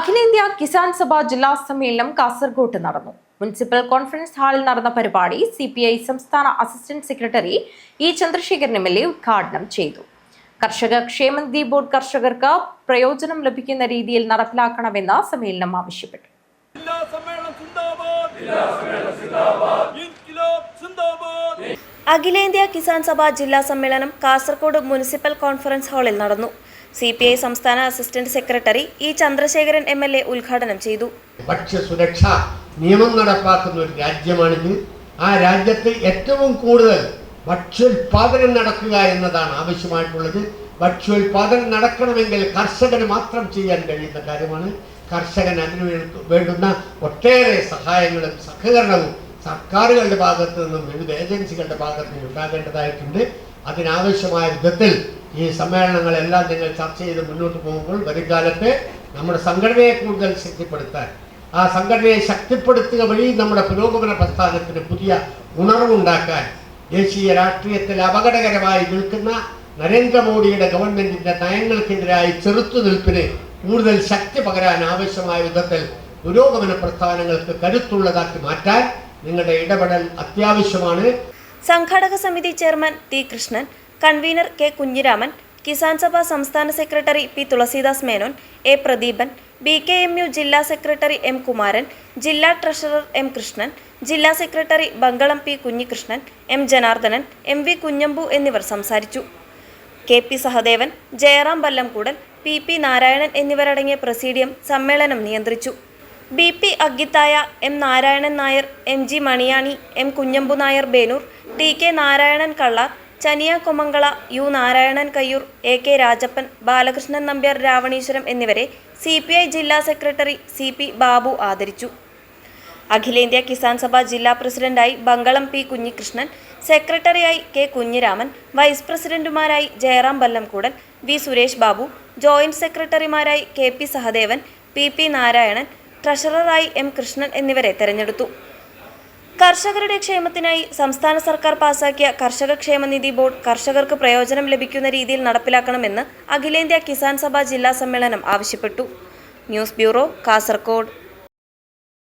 അഖിലേന്ത്യാ കിസാൻ സഭ ജില്ലാ സമ്മേളനം കാസർഗോട്ട് നടന്നു. മുനിസിപ്പൽ കോൺഫറൻസ് ഹാളിൽ നടന്ന പരിപാടി സി പി ഐ സംസ്ഥാന assistant secretary E Chandrasekharan M L A ഉദ്ഘാടനം ചെയ്തു. കർഷക ക്ഷേമനിധി ബോർഡ് കർഷകർക്ക് പ്രയോജനം ലഭിക്കുന്ന രീതിയിൽ നടപ്പിലാക്കണമെന്ന് സമ്മേളനം ആവശ്യപ്പെട്ടു. ജില്ലാ സമ്മേളനം സിന്ദാബാദ്. ഇൻകിലാബ് സിന്ദാബാദ്. അഖിലേന്ത്യാ കിസാൻ സഭ ജില്ലാ സമ്മേളനം കാസർഗോഡ് മുനിസിപ്പൽ കോൺഫറൻസ് ഹാളിൽ നടന്നു. സി പി ഐ സംസ്ഥാന assistant secretary E Chandrasekharan M L A ഉദ്ഘാടനം ചെയ്തു. ഭക്ഷ്യസുരക്ഷ നിയമം നടപ്പാക്കുന്ന ഒരു രാജ്യമാണെങ്കിൽ ആ രാജ്യത്ത് ഏറ്റവും കൂടുതൽ ഭക്ഷ്യോൽപാദനം നടക്കുക എന്നതാണ് ആവശ്യമായിട്ടുള്ളത്. ഭക്ഷ്യോൽപാദനം നടക്കണമെങ്കിൽ കർഷകന് മാത്രം ചെയ്യാൻ കഴിയുന്ന കാര്യമാണ്. കർഷകൻ അതിനു വേണ്ടുന്ന ഒട്ടേറെ സഹായങ്ങളും സഹകരണവും സർക്കാരുകളുടെ ഭാഗത്തു നിന്നും വിവിധ ഏജൻസികളുടെ ഭാഗത്തു നിന്നും ഉണ്ടാകേണ്ടതായിട്ടുണ്ട്. അതിനാവശ്യമായ വിധത്തിൽ ഈ സമ്മേളനങ്ങളെല്ലാം നിങ്ങൾ ചർച്ച ചെയ്ത് മുന്നോട്ട് പോകുമ്പോൾ വരുംകാലത്ത് നമ്മുടെ സംഘടനയെ കൂടുതൽ ശക്തിപ്പെടുത്താൻ ആ സംഘടനയെ ശക്തിപ്പെടുത്തുക വഴി നമ്മുടെ പുരോഗമന പ്രസ്ഥാനത്തിന് പുതിയ ഉണർവുണ്ടാക്കാൻ ദേശീയ രാഷ്ട്രീയത്തിൽ അപകടകരമായി നിൽക്കുന്ന നരേന്ദ്രമോദിയുടെ ഗവൺമെന്റിന്റെ നയങ്ങൾക്കെതിരായി ചെറുത്തുനിൽപ്പിന് കൂടുതൽ ശക്തി പകരാൻ ആവശ്യമായ വിധത്തിൽ പുരോഗമന പ്രസ്ഥാനങ്ങൾക്ക് കരുത്തുള്ളതാക്കി മാറ്റാൻ നിങ്ങളുടെ ഇടപെടൽ അത്യാവശ്യമാണ്. സംഘാടക സമിതി chairman T Krishnan convener K Kunhiraman Kisan Sabha സംസ്ഥാന secretary P Thulasidas Menon A Pradeepan B K M U ജില്ലാ സെക്രട്ടറി എം കുമാരൻ ജില്ലാ ട്രഷറർ എം കൃഷ്ണൻ ജില്ലാ secretary Bangalam P Kunhikrishnan M Janardhanan M V Kunhambu എന്നിവർ സംസാരിച്ചു. K P Sahadevan Jayaram Ballamkoodal P P Narayanan എന്നിവരടങ്ങിയ presidium സമ്മേളനം നിയന്ത്രിച്ചു. B P Agithaya M Narayanan Nair M G Maniyani M Kunhambu Nair Benur T K Narayanan Kallar Chaniya Komangala U Narayanan Kayyur A K Rajappan Balakrishnan Nambiar Raveeswaram എന്നിവരെ C P I ജില്ലാ secretary C P Babu ആദരിച്ചു. അഖിലേന്ത്യാ കിസാൻ സഭ ജില്ലാ പ്രസിഡന്റായി Bangalam P Kunhikrishnan സെക്രട്ടറിയായി K Kunhiraman vice പ്രസിഡന്റുമാരായി Jayaram Ballamkoodan V Suresh Babu joint സെക്രട്ടറിമാരായി K P Sahadevan P P Narayanan ട്രഷററായി M Krishnan എന്നിവരെ തെരഞ്ഞെടുത്തു. കർഷകരുടെ ക്ഷേമത്തിനായി സംസ്ഥാന സർക്കാർ പാസാക്കിയ കർഷക ക്ഷേമനിധി ബോർഡ് കർഷകർക്ക് പ്രയോജനം ലഭിക്കുന്ന രീതിയിൽ നടപ്പിലാക്കണമെന്ന് അഖിലേന്ത്യാ കിസാൻ സഭ ജില്ലാ സമ്മേളനം ആവശ്യപ്പെട്ടു. News bureau Kasaragod